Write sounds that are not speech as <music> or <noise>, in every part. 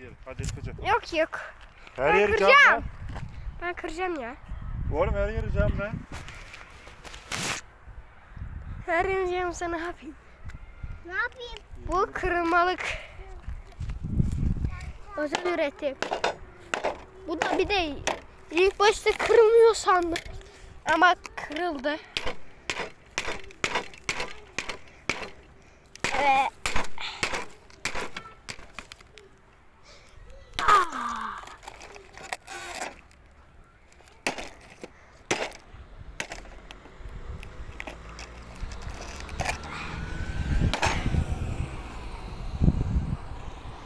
yeri. Hadi kıracağım. Yok yok. Her Ben yeri cam kıracağım. lan. Ben kıracağım ya. Oğlum her yeri cam lan. Her yanacağım sana ne yapayım? Ne yapayım? Bu kırılmalık. Özel üretim. Bu da bir de ilk başta kırılmıyor sandım. Ama kırıldı. Evet. Ah.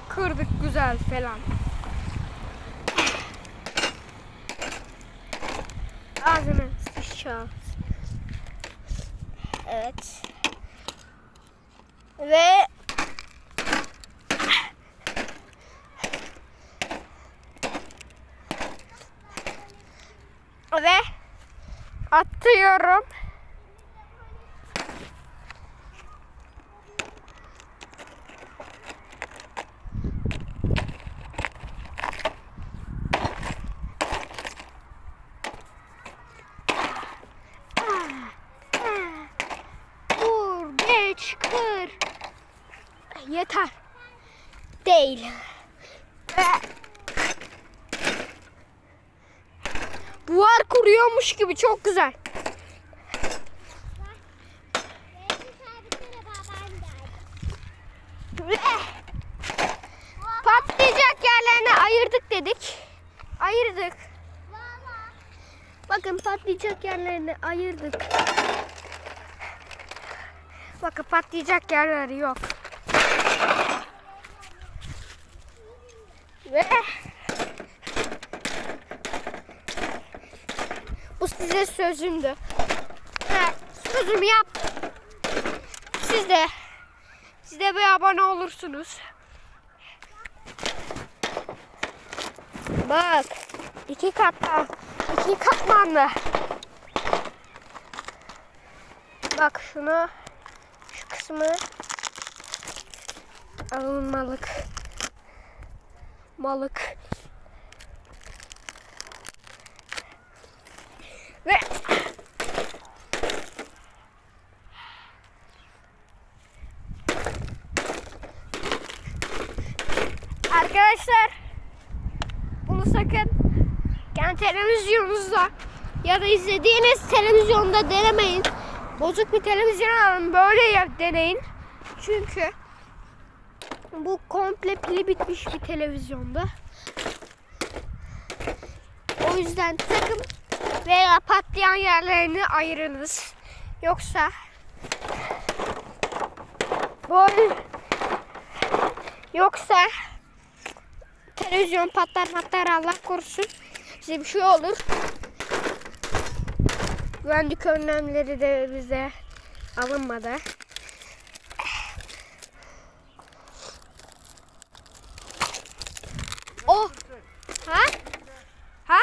Kırdık güzel falan. Ağzını sıçacağız. Evet. Ve ve atıyorum. Vur, geç, kır. Yeter. Değil. Buhar kuruyormuş gibi çok güzel. Patlayacak yerlerini ayırdık dedik. Ayırdık. Bakın patlayacak yerlerini ayırdık. Bakın patlayacak yerleri yok. Ve bu size sözümdü. Evet, sözümü yap. Siz de siz de bir abone olursunuz. Bak iki katman iki katmanlı. Bak şunu şu kısmı alınmalık. Malık. Ve Arkadaşlar bunu sakın kendi televizyonunuzda ya da izlediğiniz televizyonda denemeyin. Bozuk bir televizyon alın böyle yap deneyin. Çünkü bu komple pili bitmiş bir televizyonda. O yüzden takım veya patlayan yerlerini ayırınız. Yoksa böyle yoksa televizyon patlar patlar Allah korusun. Size bir şey olur. Güvenlik önlemleri de bize alınmadı. Oh. Ha? Ha?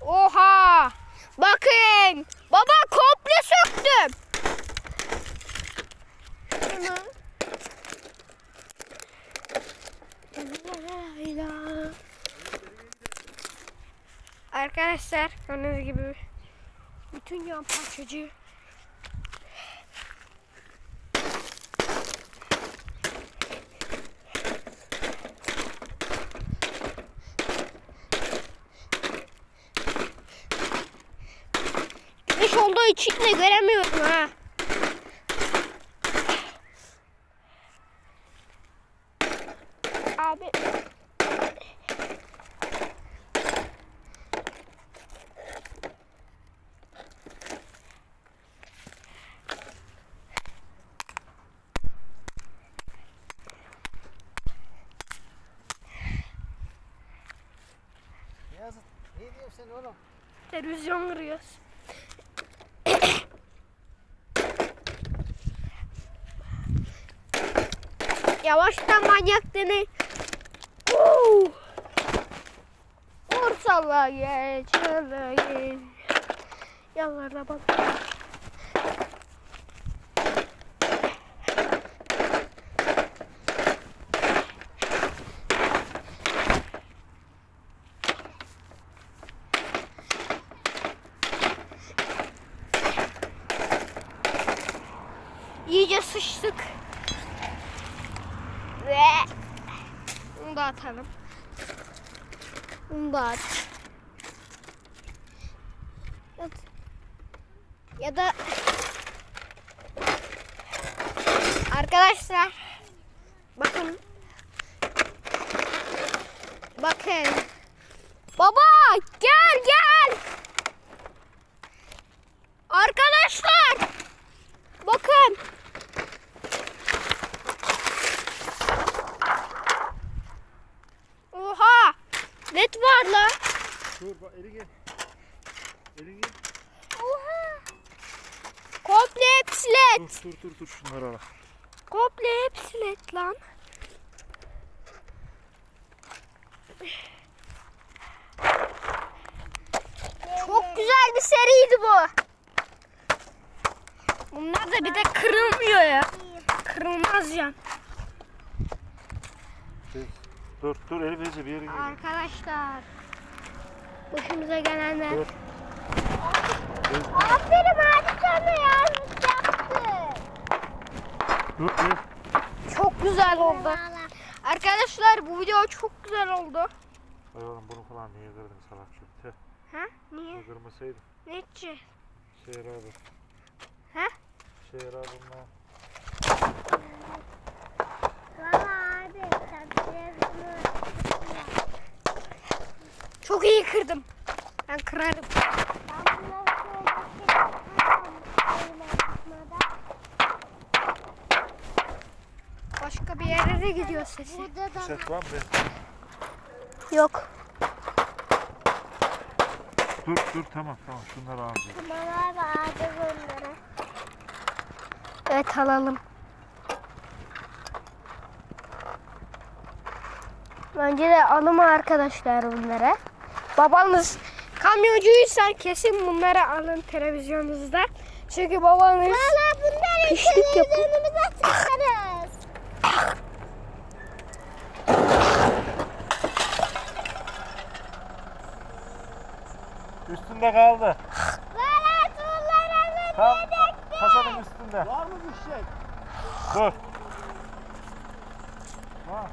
Oha! Bakın! Baba komple söktüm. Hemen. La ilahe. Arkadaşlar gördüğünüz gibi bütün yan parçacı Güneş olduğu için de göremiyorum ha. Abi Beyazıt, ne diyorsun sen oğlum? televizyon kırıyoruz. Yavaştan manyak deney. Oo! Vur salla geç, salla geç. Yanlarda bak. Bunu da atalım. Bunu da at. At. Ya da Arkadaşlar bakın bakın baba gel gel arkadaşlar bakın oha net var la Dur bak eli gel. Elin gel. oha komple hepsi led Dur dur dur dur şunları al. komple hepsi led lan Çok güzel bir seriydi bu. Bunlar da bir de kırılmıyor ya. Kırılmaz ya. Dur dur Elif bir yere gel. Arkadaşlar. Başımıza gelenler. Aferin abi sana yardımcı yaptın. Dur. Çok güzel oldu. Arkadaşlar bu video çok güzel oldu. Ay oğlum bunu falan niye kırdın salak. Tüh. Ha? Niye? Bunu kırmasaydın. Ne için? Şehir abi. Ha? Şehir abimle. Valla abi sen Çok iyi kırdım. Ben kırarım. Ben bunları Başka bir yere de gidiyor sesi. Burada da Set var mı? Yok. Dur dur tamam tamam şunları alacağım. kumalar vardı bunlara. Evet alalım. Önce de alın arkadaşlar bunlara. Babanız kamyoncuysa kesin bunları alın televizyonunuzda. Çünkü babanız Valla bunları televizyonumuza takarız. Üstünde kaldı. Valla bunları Tam kasanın üstünde. Var mı bir şey? Dur. Ha.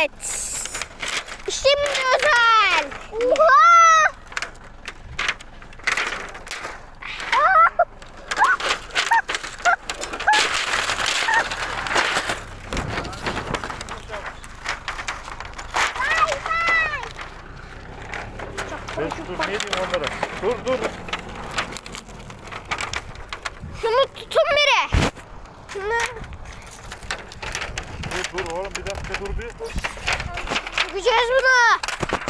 Evet. Şimdi özel. Oha! Ben dur ne diyeyim onlara? Dur dur. Şunu tutun biri. Şunu Dur dur oğlum bir dakika dur bir. Sıkacağız bunu.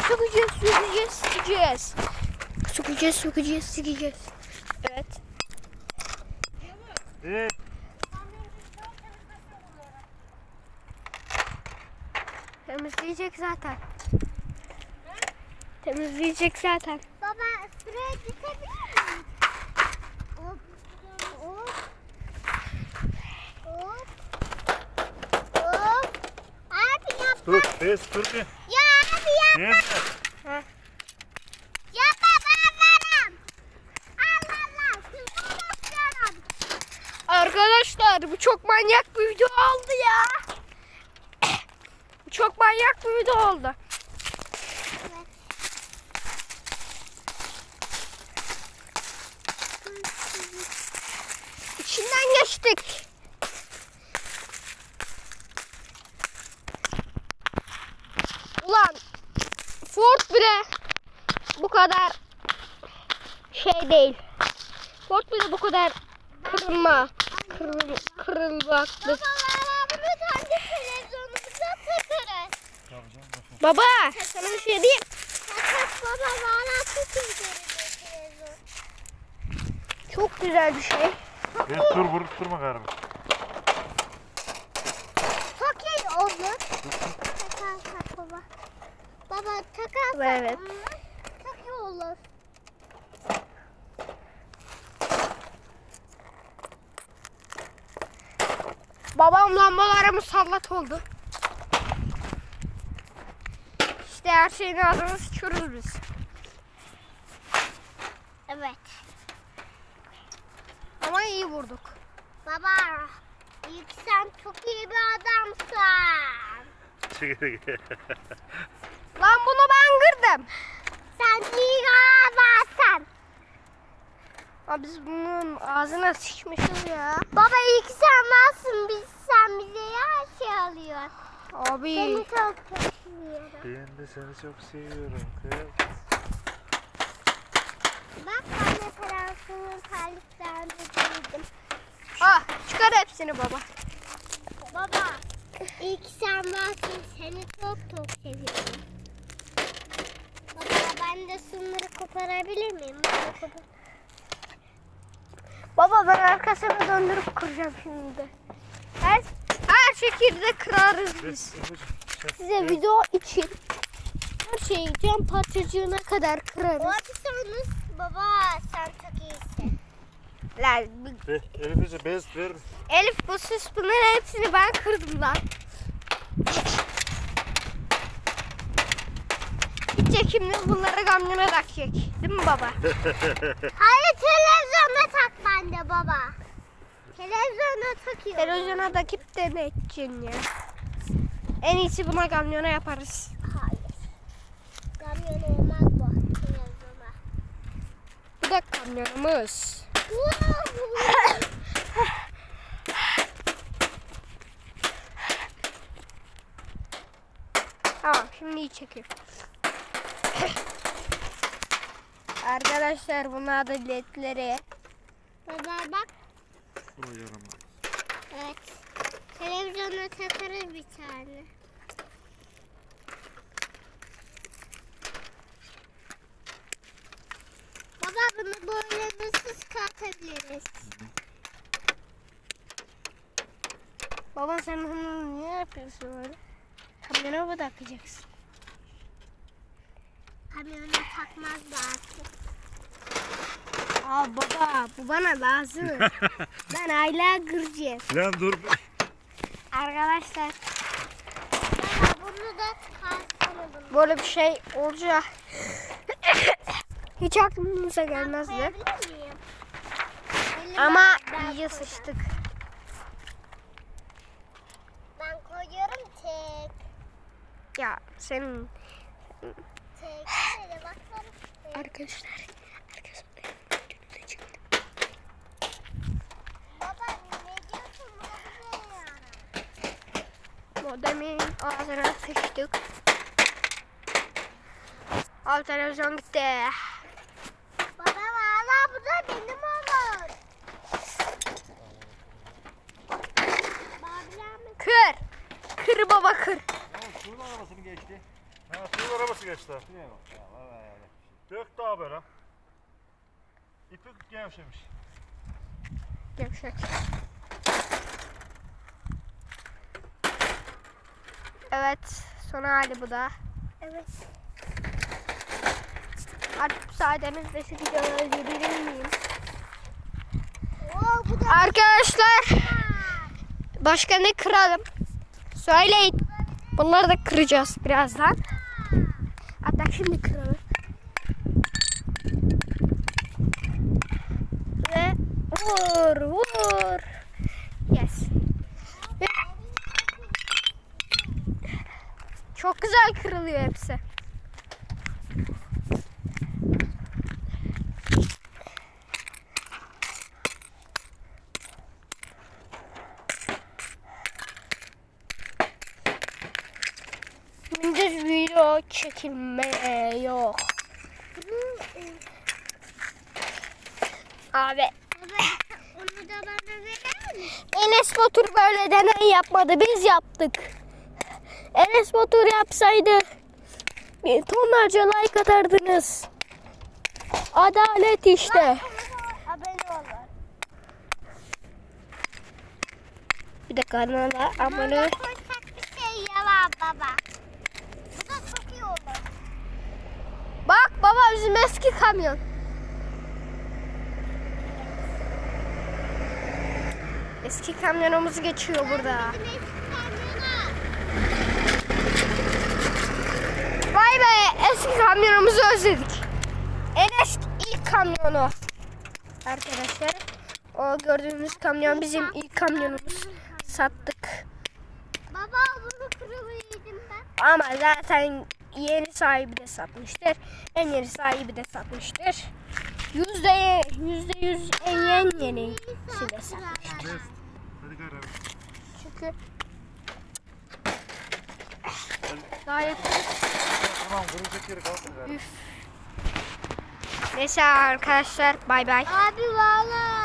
Sıkacağız, sıkacağız, sıkacağız. Sıkacağız, sıkacağız, sıkacağız. Evet. Ee, Temizleyecek zaten. Temizleyecek zaten. Baba sıraya düşebilir miyim? Hop. Hop. Hop. Abi yap. Dur bez dur bir. Ya abi yap. Neyse. Yapma ben varım. Allah Allah. Kızım. Arkadaşlar bu çok manyak bir video oldu ya. <coughs> Bu çok manyak bir video oldu. İçinden geçtik. Ford bile bu kadar şey değil. Ford bile bu kadar kırılma, kırıl, kırılmaklık. Baba sana bir şey diyeyim. Baba valla çok güzel bir televizyon. Çok güzel bir şey. Dur vurup durma galiba. Çok iyi olur. Takarsak baba. Baba takarsak Evet. onu çok iyi olur. Babam lambalara musallat oldu. İşte her şeyin ağzını sıçıyoruz biz. Evet. Ama iyi vurduk. Baba. İlk sen çok iyi bir adamsın. <laughs> Lan bunu ben kırdım. Sen iyi adamsın. Abi biz bunun ağzına sıçmışız ya. Baba ilk sen varsın. Biz, sen bize her şey alıyorsun. Abi. Seni çok çok seviyorum. Ben de seni çok seviyorum kız. Bak ben de parasının terliklerini giydim. Ah çıkar hepsini baba. Baba. İlk sen varsın. Seni çok çok seviyorum. Ben de şunları koparabilir miyim? Kopar- Baba ben arkasını döndürüp kıracağım şimdi. Her, her şekilde kırarız biz. Size video için her şeyi cam parçacığına kadar O kırarız. atışlarınız baba sen çok iyisin. Lan, Ve Elif'e bez ver. Elif bu süs bunların hepsini ben kırdım lan. Gidecek şimdi bunları kamyona takacak. Değil mi baba? <laughs> Hayır televizyona tak bende baba. Televizyona takıyorum. Televizyona takıp da ne edeceksin ya? En iyisi buna kamyona yaparız. Hayır. Kamyon olmaz bu televizyona. Bu da kamyonumuz. <laughs> Tamam şimdi iyi çekiyor. Arkadaşlar bunlar da ledleri. baba bak. O yaramaz. Evet. Televizyona takarız bir tane. Baba bunu böyle nasıl çıkartabiliriz? Baba sen bunu niye yapıyorsun öyle? Kamyona mı takacaksın? Kamyona takmaz da artık. Aa baba bu bana lazım. <laughs> ben hala kıracağım. Lan dur. Arkadaşlar Baba bunu da çıkartalım. böyle bir şey olacak. Hiç aklımıza gelmezdi. Ama koyacağım. sıçtık. Ben koyuyorum tek. Ya senin Arkadaşlar. Arkadaşlar. Baba ne diyorsun bunu yani? Modemin ağzına sıçtık. Al televizyon gitti. Baba valla bu da benim olur. Kır. Kır baba kır. Suyun arabasını geçti. Ha suyun arabası geçti. Dök daha böyle. İpi gevşemiş. Gevşek. Evet. Son hali bu da. Evet. Artık müsaadenizle şu videoyu öldürebilir miyim? Oo bu da Arkadaşlar başka ne kıralım? Söyleyin. Bunları da kıracağız birazdan. Şimdi kıralım. Ve vur vur. Yes. Çok güzel kırılıyor hepsi. Video çekilme yok. Abi onu da bana verir misin? Enes Batur böyle deney yapmadı biz yaptık. Enes Batur yapsaydı bir tonlarca like atardınız. Adalet işte. Abone. Bir de kanala abone. Koysak bir şey yalan baba. Bu da çok iyi olur. Bak baba bizim eski kamyon. Eski kamyonumuz geçiyor burada. Vay be eski kamyonumuzu özledik. En eski ilk kamyonu. Arkadaşlar O gördüğünüz kamyon bizim ilk kamyonumuz. Sattık. Baba bunu kırılıydım ben. Ama zaten yeni sahibi de satmıştır. En yeni sahibi de satmıştır. Yüzde yüzde yüz en yeni yenisi de satmış. Best. Hadi gari. Çünkü gayet Tamam kırılacak yeri kalsın gari. Neyse arkadaşlar bay bay. Abi valla